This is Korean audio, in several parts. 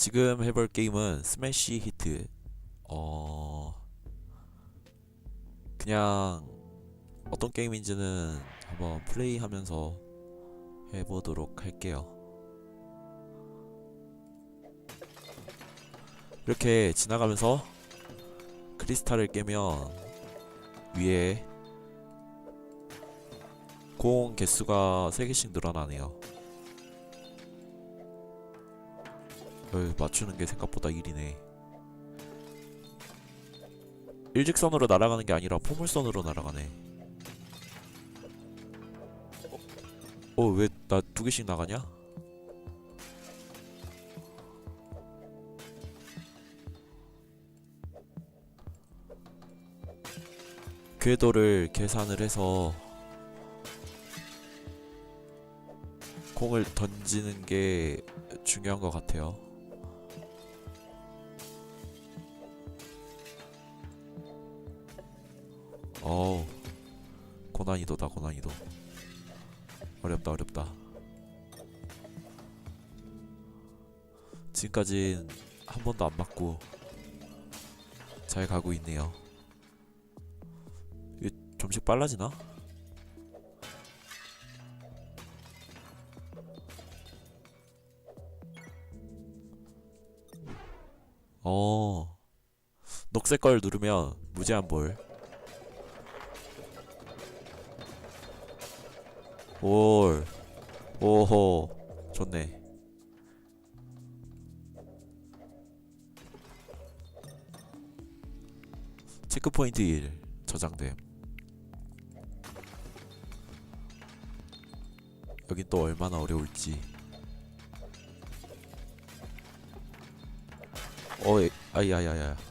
지금 해볼 게임은 스매시 히트. 어 그냥 어떤 게임인지는 한번 플레이하면서 해보도록 할게요. 이렇게 지나가면서 크리스탈을 깨면 위에 공 개수가 3개씩 늘어나네요. 어이, 맞추는 게 생각보다 일이네. 일직선으로 날아가는 게 아니라 포물선으로 날아가네. 어, 왜 나 두 개씩 나가냐? 궤도를 계산을 해서 공을 던지는 게 중요한 것 같아요. 어우. 고난이도다 고난이도. 어렵다 어렵다. 지금까진 한 번도 안 맞고 잘 가고 있네요. 이게 좀씩 빨라지나? 어. 녹색 걸 누르면 무제한 볼 올. 오호. 좋네. 체크포인트 1 저장됨. 여긴 또 얼마나 어려울지. 어이 아이야야야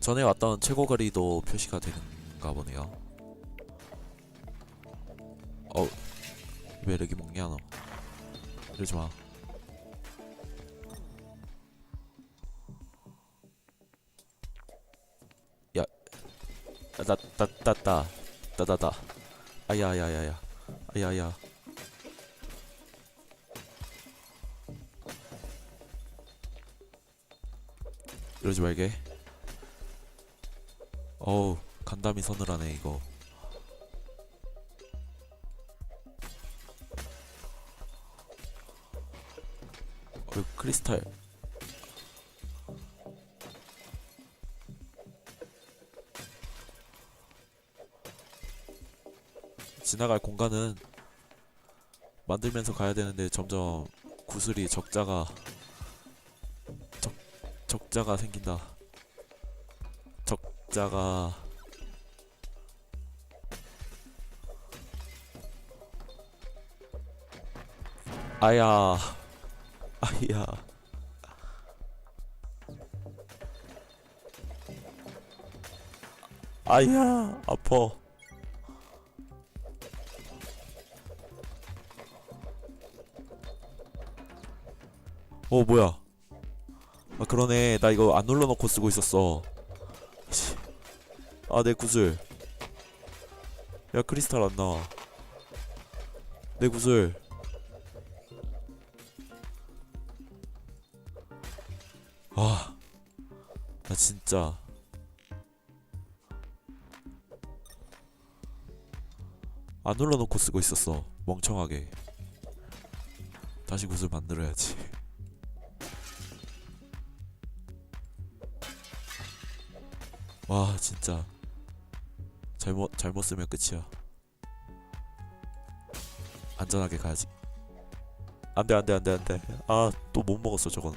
전에 왔던 최고 거리도 표시가 되는가 보네요. 어, 왜 이렇게 먹냐 너? 이러지 마. 야, 나, 나, 나, 나, 나, 나, 나. 아야, 야, 야, 야, 아야, 야. 이러지 말게. 어우 간담이 서늘하네 이거. 어 크리스탈. 지나갈 공간은 만들면서 가야 되는데 점점 구슬이 적자가 적, 적자가 생긴다 적자가 아야 아야. 아야 아퍼 어 뭐야? 아 그러네. 나 이거 안 눌러놓고 쓰고 있었어. 씨. 아, 내 구슬. 야, 크리스탈 안 나와. 내 구슬. 아, 나 진짜. 안 눌러놓고 쓰고 있었어. 멍청하게. 다시 구슬 만들어야지. 와 진짜 잘못 잘못 쓰면 끝이야. 안전하게 가야지. 안돼 안돼 안돼 안돼. 아 또 못 먹었어 저건.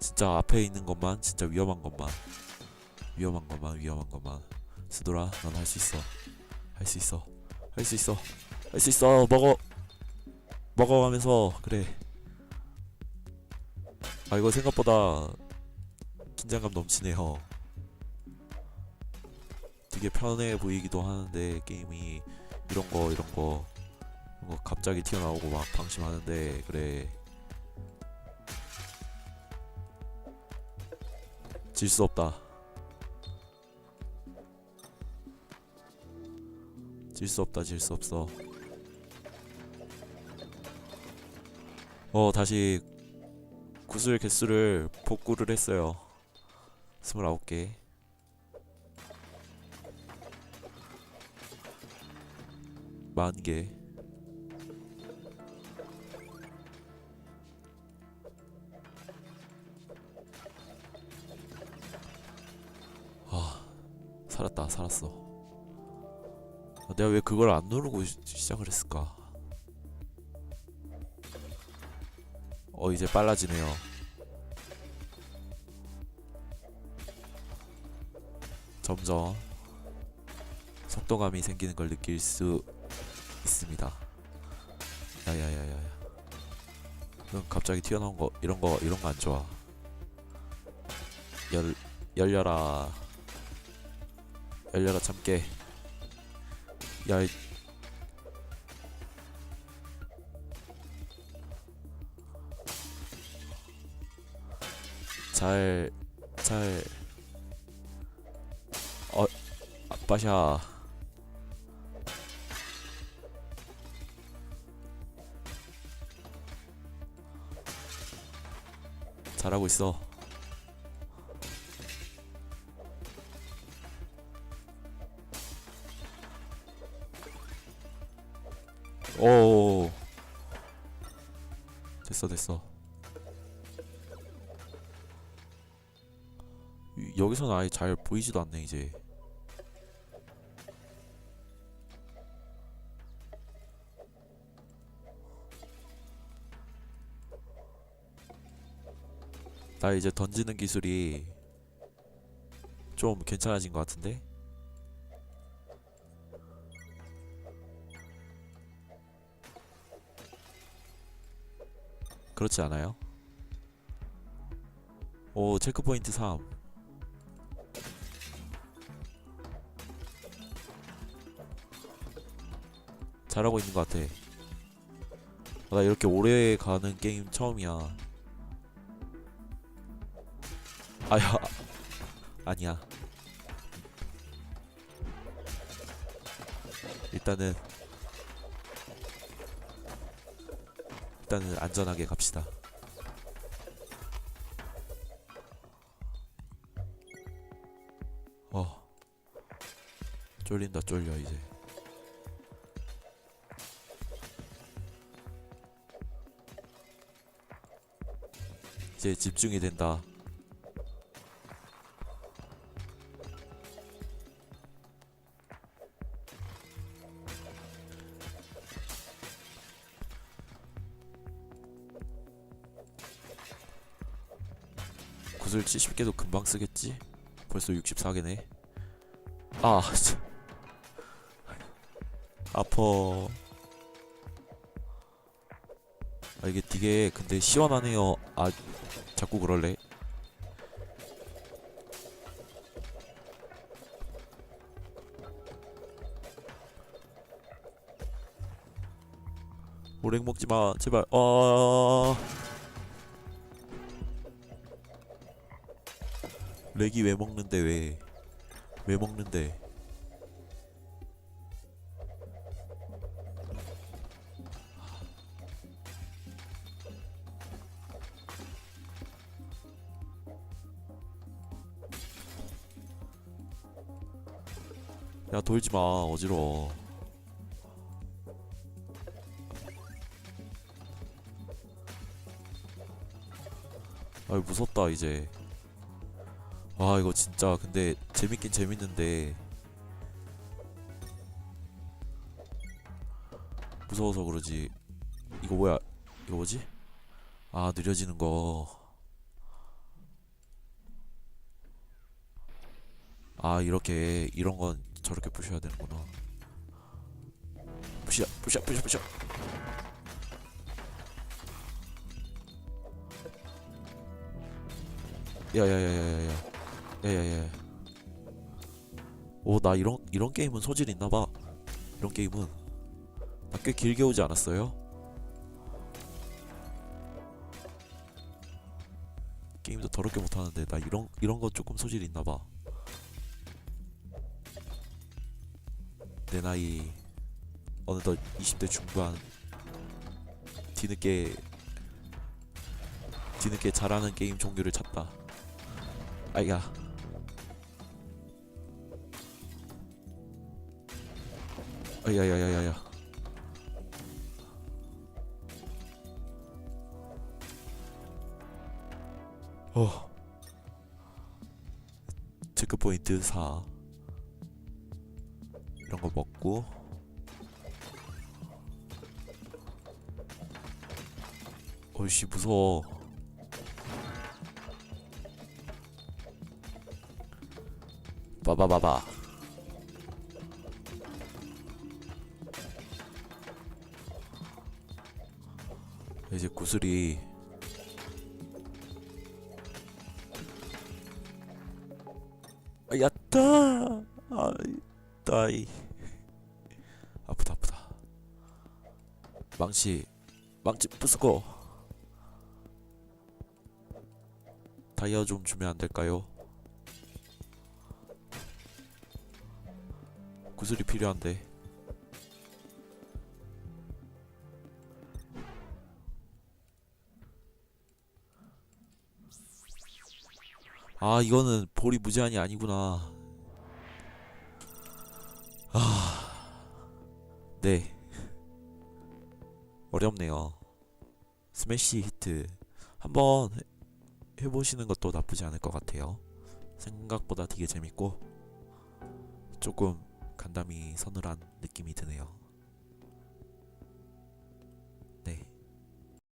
진짜 앞에 있는 것만 진짜 위험한 것만 위험한 것만 위험한 것만 스도라 넌 할 수 있어 할 수 있어 할 수 있어 할 수 있어 먹어 먹어가면서 그래 아 이거 생각보다 긴장감 넘치네요. 되게 편해 보이기도 하는데 게임이 이런 거 이런 거 갑자기 튀어나오고 막 방심하는데 그래 질 수 없다. 질 수 없다 질 수 없어 어 다시 구슬 개수를 복구를 했어요 29개. 만개. 아 살았다 살았어. 아, 내가 왜 그걸 안 누르고 시- 시작을 했을까? 어 이제 빨라지네요 점점 속도감이 생기는 걸 느낄 수 있습니다. 야야야야야. 그럼 갑자기 튀어나온 거 이런 거 이런 거 안 좋아. 열 열려라. 열려라 참깨. 야 이- 잘, 잘, 빠샤. 잘하고 있어. 오. 됐어, 됐어. 이- 여기서는 아예 잘 보이지도 않네 이제 나 이제 던지는 기술이 좀 괜찮아진 것 같은데 그렇지 않아요? 오 체크포인트 3 잘하고 있는 것 같아. 어, 나 이렇게 오래 가는 게임 처음이야. 아야, 아니야. 일단은 일단은 안전하게 갑시다. 어, 쫄린다 쫄려 이제. 이제 집중이 된다. 구슬 70개도 금방 쓰겠지? 벌써 64개네. 아, 참. 아퍼. 아 이게 되게 근데 시원하네요. 아 자꾸 그럴래? 오랭 먹지 마, 제발. 어. 렉이 왜 먹는데 왜? 왜 먹는데? 야 돌지 마 어지러워. 아이 무섭다 이제. 아 이거 진짜 근데 재밌긴 재밌는데 무서워서 그러지. 이거 뭐야? 이거 뭐지? 아 느려지는 거. 아 이렇게 이런 건 저렇게 부셔야 되는구나. 부셔 부셔 부셔 부셔. 야야 야 야 야 야. 야 야야. 오나 이런 이런 게임은 소질 있나 봐. 이런 게임은 나 꽤 길게 오지 않았어요? 게임도 더럽게 못하는데 나 이런 이런 거 조금 소질 있나 봐. 내 나이 어느덧 20대 중반 뒤늦게 뒤늦게 잘하는 게임 종류를 찾다. 아야. 야야야야야. 어. 체크 포인트 4. 이런 거 먹고 어이씨 무서워 빠바바바 이제 구슬이 아, 야따 아이 따이. 아프다 아프다. 망치 망치 부수고. 다이아 좀 주면 안 될까요? 구슬이 필요한데 아 이거는 볼이 무제한이 아니구나. 아네. 어렵네요. 스매시 히트 한번 해- 해보시는 것도 나쁘지 않을 것 같아요. 생각보다 되게 재밌고 조금 간담이 서늘한 느낌이 드네요